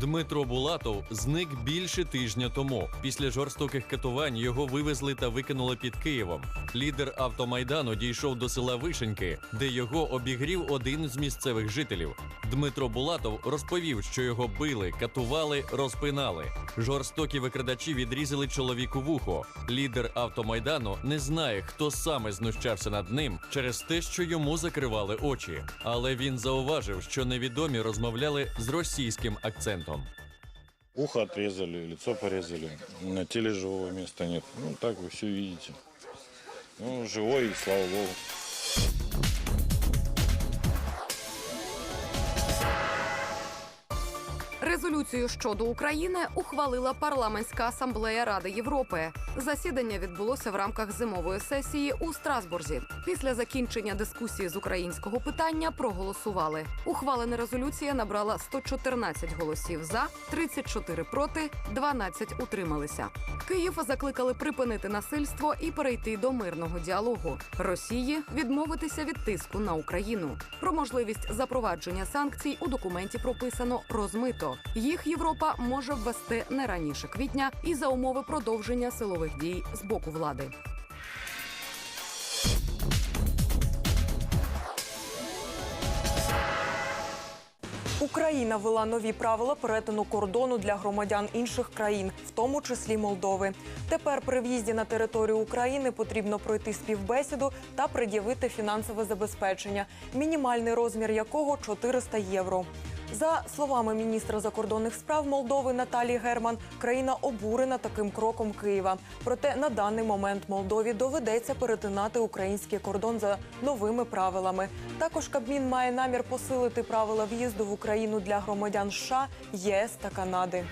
Дмитро Булатов зник більше тижня тому. Після жорстоких катувань його вивезли та викинули під Києвом. Лідер автомайдану дійшов до села Вишеньки, де його обігрів один з місцевих жителів. Дмитро Булатов розповів, що його били, катували, розпинали. Жорстокі викрадачі відрізали чоловіку вухо. Лідер автомайдану не знає, хто саме знущався над ним через те, що йому закривали очі. Але він зауважив, що невідомі розмовляли з російським акцентом. Ухо отрезали, лицо порезали. На теле живого места нет. Ну, так вы все видите. Ну, живой, слава богу. Резолюцію щодо України ухвалила парламентська асамблея Ради Європи. Засідання відбулося в рамках зимової сесії у Страсбурзі. Після закінчення дискусії з українського питання проголосували. Ухвалена резолюція набрала 114 голосів за, 34 проти, 12 утрималися. Київ закликали припинити насильство і перейти до мирного діалогу. Росії відмовитися від тиску на Україну. Про можливість запровадження санкцій у документі прописано розмито. Їх Європа може ввести не раніше квітня і за умови продовження силових дій з боку влади. Україна ввела нові правила перетину кордону для громадян інших країн, в тому числі Молдови. Тепер при в'їзді на територію України потрібно пройти співбесіду та пред'явити фінансове забезпечення, мінімальний розмір якого 400 євро. За словами міністра закордонних справ Молдови Наталії Герман, країна обурена таким кроком Києва. Проте на даний момент Молдові доведеться перетинати український кордон за новими правилами. Також Кабмін має намір посилити правила в'їзду в Україну для громадян США, ЄС та Канади.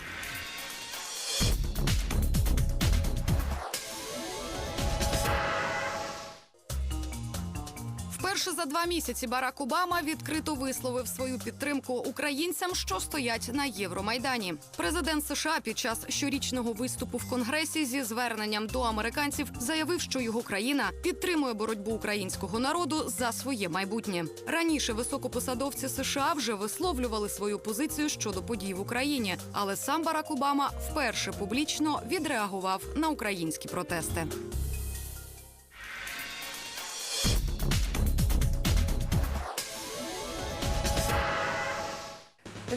Вперше за два місяці Барак Обама відкрито висловив свою підтримку українцям, що стоять на Євромайдані. Президент США під час щорічного виступу в Конгресі зі зверненням до американців заявив, що його країна підтримує боротьбу українського народу за своє майбутнє. Раніше високопосадовці США вже висловлювали свою позицію щодо подій в Україні, але сам Барак Обама вперше публічно відреагував на українські протести.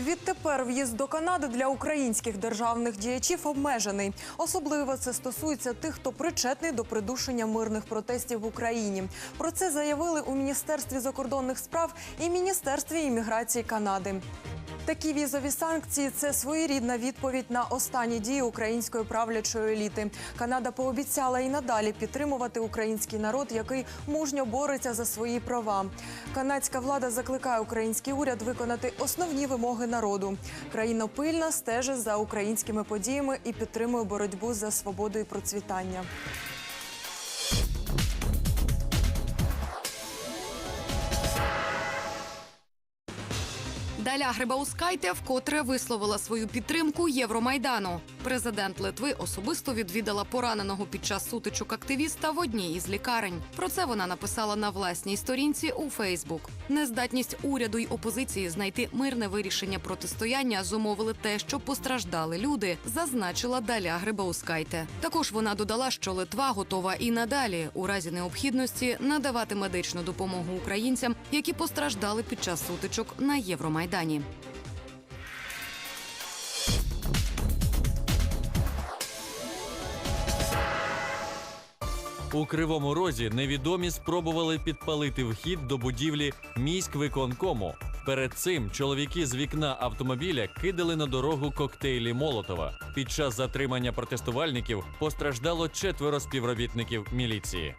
Відтепер в'їзд до Канади для українських державних діячів обмежений. Особливо це стосується тих, хто причетний до придушення мирних протестів в Україні. Про це заявили у міністерстві закордонних справ і міністерстві імміграції Канади. Такі візові санкції це своєрідна відповідь на останні дії української правлячої еліти. Канада пообіцяла і надалі підтримувати український народ, який мужньо бореться за свої права. Канадська влада закликає український уряд виконати основні вимоги народу. Країна пильно стежить за українськими подіями і підтримує боротьбу за свободу і процвітання. Даля Грибаускайте вкотре висловила свою підтримку Євромайдану. Президент Литви особисто відвідала пораненого під час сутичок активіста в одній із лікарень. Про це вона написала на власній сторінці у Фейсбук. Нездатність уряду й опозиції знайти мирне вирішення протистояння зумовили те, що постраждали люди, зазначила Даля Грибаускайте. Також вона додала, що Литва готова і надалі, у разі необхідності, надавати медичну допомогу українцям, які постраждали під час сутичок на Євромайдані. У кривому розі невідомі спробували підпалити вхід до будівлі міськвиконкому. Перед цим чоловіки з вікна автомобіля кидали на дорогу коктейлі Молотова. Під час затримання протестувальників постраждало четверо співробітників міліції.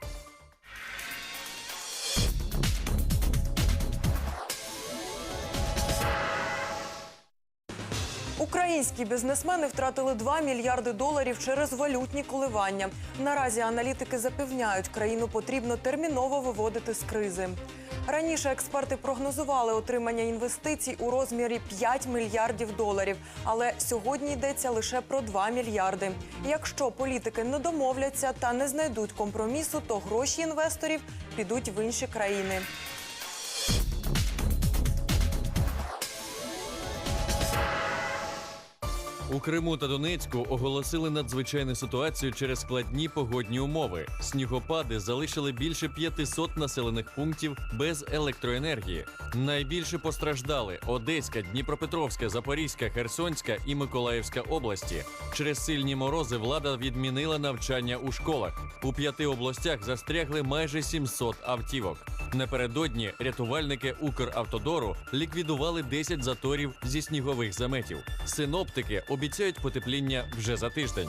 Українські бізнесмени втратили 2 мільярди доларів через валютні коливання. Наразі аналітики запевняють, країну потрібно терміново виводити з кризи. Раніше експерти прогнозували отримання інвестицій у розмірі 5 мільярдів доларів, але сьогодні йдеться лише про 2 мільярди. Якщо політики не домовляться та не знайдуть компромісу, то гроші інвесторів підуть в інші країни. У Криму та Донецьку оголосили надзвичайну ситуацію через складні погодні умови. Снігопади залишили більше 500 населених пунктів без електроенергії. Найбільше постраждали Одеська, Дніпропетровська, Запорізька, Херсонська і Миколаївська області. Через сильні морози влада відмінила навчання у школах. У п'яти областях застрягли майже 700 автівок. Напередодні рятувальники Укравтодору ліквідували 10 заторів зі снігових заметів. Синоптики обіцяють потепління вже за тиждень.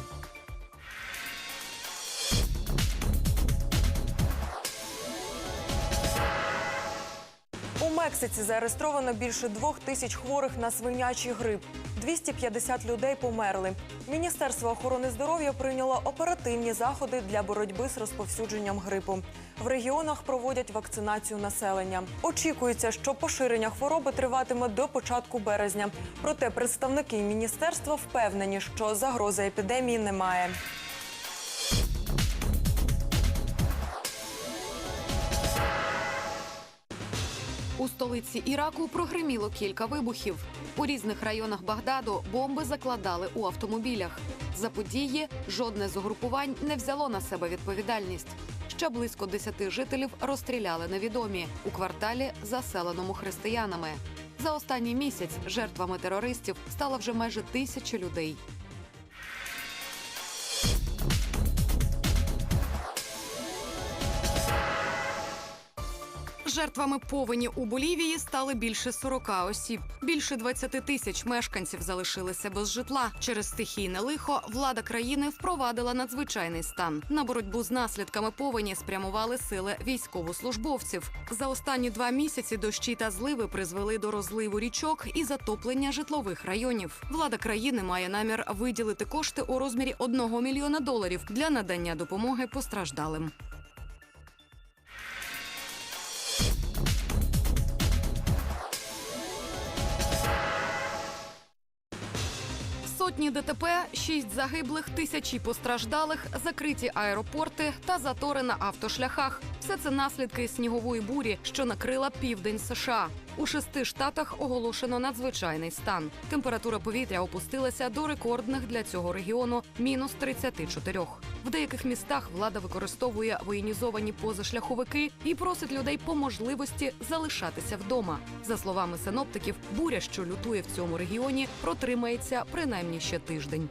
У Мексиці зареєстровано більше двох тисяч хворих на свинячий грип. 250 людей померли. Міністерство охорони здоров'я прийняло оперативні заходи для боротьби з розповсюдженням грипу. В регіонах проводять вакцинацію населення. Очікується, що поширення хвороби триватиме до початку березня. Проте представники міністерства впевнені, що загрози епідемії немає. У столиці Іраку прогриміло кілька вибухів. У різних районах Багдаду бомби закладали у автомобілях. За події жодне з угрупувань не взяло на себе відповідальність. Ще близько десяти жителів розстріляли невідомі у кварталі, заселеному християнами. За останній місяць жертвами терористів стало вже майже тисяча людей. Жертвами повені у Болівії стали більше 40 осіб. Більше 20 тисяч мешканців залишилися без житла. Через стихійне лихо влада країни впровадила надзвичайний стан. На боротьбу з наслідками повені спрямували сили військовослужбовців. За останні два місяці дощі та зливи призвели до розливу річок і затоплення житлових районів. Влада країни має намір виділити кошти у розмірі 1 мільйона доларів для надання допомоги постраждалим. Сотні ДТП, шість загиблих, тисячі постраждалих, закриті аеропорти та затори на автошляхах. Все це наслідки снігової бурі, що накрила південь США. У шести штатах оголошено надзвичайний стан. Температура повітря опустилася до рекордних для цього регіону мінус 34. В деяких містах влада використовує воєнізовані позашляховики і просить людей по можливості залишатися вдома. За словами синоптиків, буря, що лютує в цьому регіоні, протримається принаймні ще тиждень.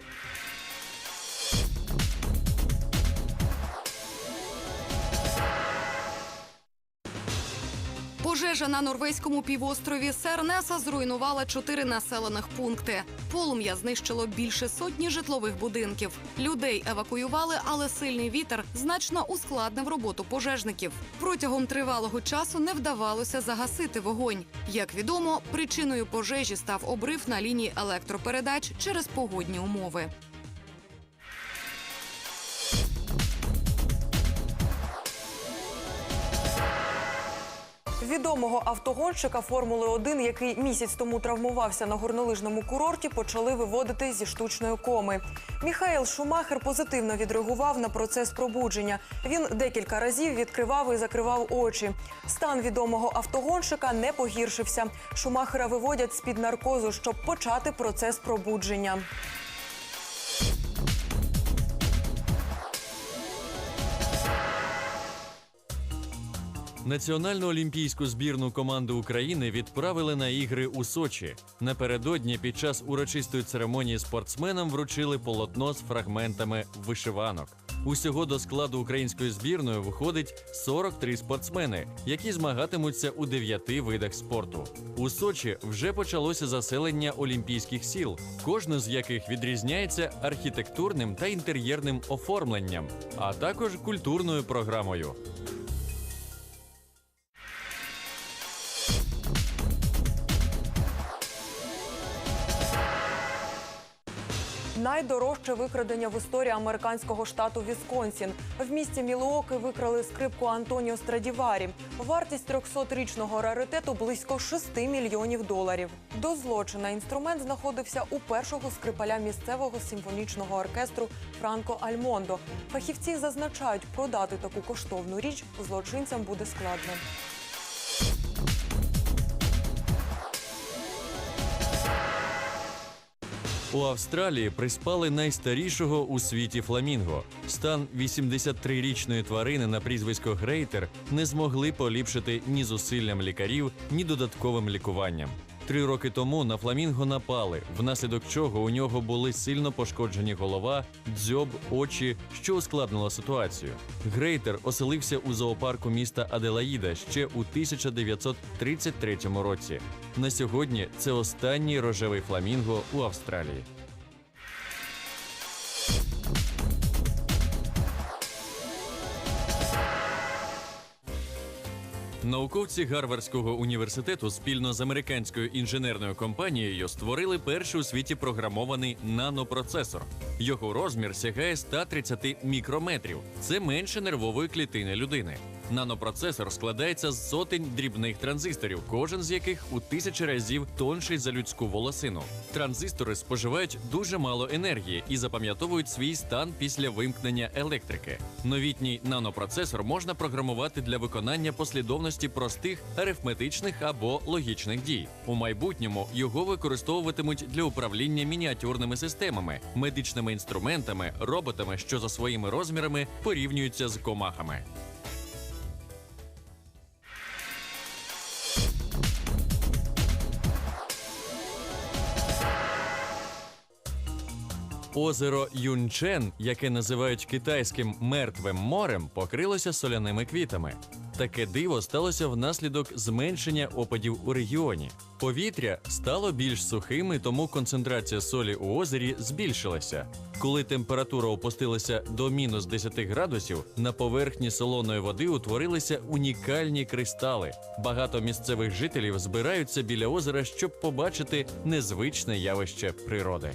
Пожежа на норвезькому півострові Сернеса зруйнувала чотири населених пункти. Полум'я знищило більше сотні житлових будинків. Людей евакуювали, але сильний вітер значно ускладнив роботу пожежників. Протягом тривалого часу не вдавалося загасити вогонь. Як відомо, причиною пожежі став обрив на лінії електропередач через погодні умови. Відомого автогонщика Формули 1, який місяць тому травмувався на горнолижному курорті, почали виводити зі штучної коми. Міхаел Шумахер позитивно відреагував на процес пробудження. Він декілька разів відкривав і закривав очі. Стан відомого автогонщика не погіршився. Шумахера виводять з під наркозу, щоб почати процес пробудження. Національну олімпійську збірну команду України відправили на ігри у Сочі. Напередодні під час урочистої церемонії спортсменам вручили полотно з фрагментами вишиванок. Усього до складу української збірної виходить 43 спортсмени, які змагатимуться у дев'яти видах спорту. У Сочі вже почалося заселення олімпійських сіл, кожне з яких відрізняється архітектурним та інтер'єрним оформленням, а також культурною програмою. Найдорожче викрадення в історії американського штату Вісконсін. В місті Мілуоки викрали скрипку Антоніо Страдіварі. Вартість 300-річного раритету близько 6 мільйонів доларів. До злочина інструмент знаходився у першого скрипаля місцевого симфонічного оркестру Франко Альмондо. Фахівці зазначають, продати таку коштовну річ злочинцям буде складно. У Австралії приспали найстарішого у світі фламінго. Стан 83-річної тварини на прізвисько Грейтер не змогли поліпшити ні зусиллям лікарів, ні додатковим лікуванням. Три роки тому на фламінго напали, внаслідок чого у нього були сильно пошкоджені голова, дзьоб, очі, що ускладнило ситуацію. Грейтер оселився у зоопарку міста Аделаїда ще у 1933 році. На сьогодні це останній рожевий фламінго у Австралії. Науковці Гарвардського університету спільно з американською інженерною компанією створили перший у світі програмований нанопроцесор. Його розмір сягає 130 мікрометрів. Це менше нервової клітини людини. Нанопроцесор складається з сотень дрібних транзисторів, кожен з яких у тисячі разів тонший за людську волосину. Транзистори споживають дуже мало енергії і запам'ятовують свій стан після вимкнення електрики. Новітній нанопроцесор можна програмувати для виконання послідовності простих арифметичних або логічних дій. У майбутньому його використовуватимуть для управління мініатюрними системами, медичними інструментами, роботами, що за своїми розмірами порівнюються з комахами. Озеро Юнчен, яке називають китайським мертвим морем, покрилося соляними квітами. Таке диво сталося внаслідок зменшення опадів у регіоні. Повітря стало більш сухим, і тому концентрація солі у озері збільшилася. Коли температура опустилася до мінус 10 градусів, на поверхні солоної води утворилися унікальні кристали. Багато місцевих жителів збираються біля озера, щоб побачити незвичне явище природи.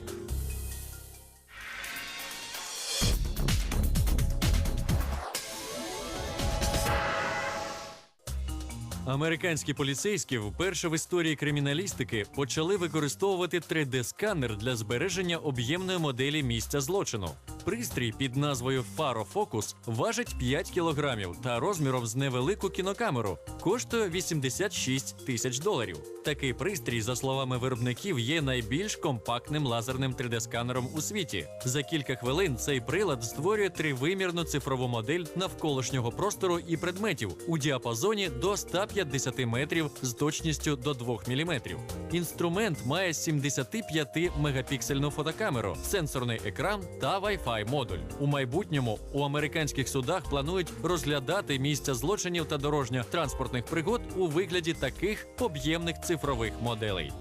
Американські поліцейські вперше в історії криміналістики почали використовувати 3D-сканер для збереження об'ємної моделі місця злочину. Пристрій під назвою Фарофокус важить 5 кілограмів та розміром з невелику кінокамеру. Коштує 86 тисяч доларів. Такий пристрій, за словами виробників, є найбільш компактним лазерним 3D-сканером у світі. За кілька хвилин цей прилад створює тривимірну цифрову модель навколишнього простору і предметів у діапазоні до 150 метрів з точністю до 2 мм. Інструмент має 75 мегапіксельну фотокамеру, сенсорний екран та Wi-Fi модуль. У майбутньому у американських судах планують розглядати місця злочинів та дорожньо-транспортних пригод у вигляді таких об'ємних цифрових моделей.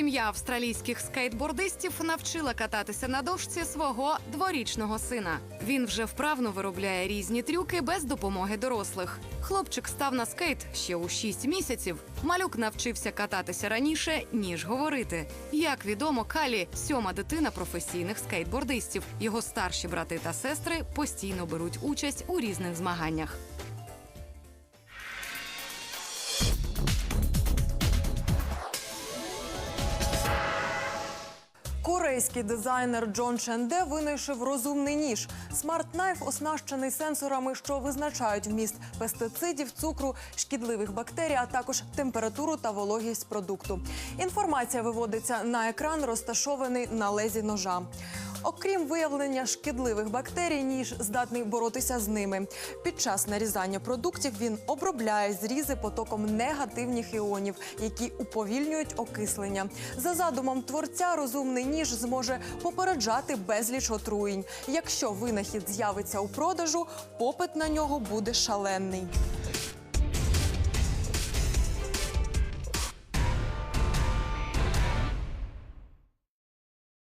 Сім'я австралійських скейтбордистів навчила кататися на дошці свого дворічного сина. Він вже вправно виробляє різні трюки без допомоги дорослих. Хлопчик став на скейт ще у 6 місяців. Малюк навчився кататися раніше ніж говорити. Як відомо, Калі сьома дитина професійних скейтбордистів. Його старші брати та сестри постійно беруть участь у різних змаганнях. Корейський дизайнер Джон Ченде винайшов розумний ніж. Смарт-найф оснащений сенсорами, що визначають вміст пестицидів, цукру, шкідливих бактерій, а також температуру та вологість продукту. Інформація виводиться на екран, розташований на лезі ножа. Окрім виявлення шкідливих бактерій, ніж здатний боротися з ними. Під час нарізання продуктів він обробляє зрізи потоком негативних іонів, які уповільнюють окислення. За задумом творця, розумний ніж зможе попереджати безліч отруєнь. Якщо винахід з'явиться у продажу, попит на нього буде шалений.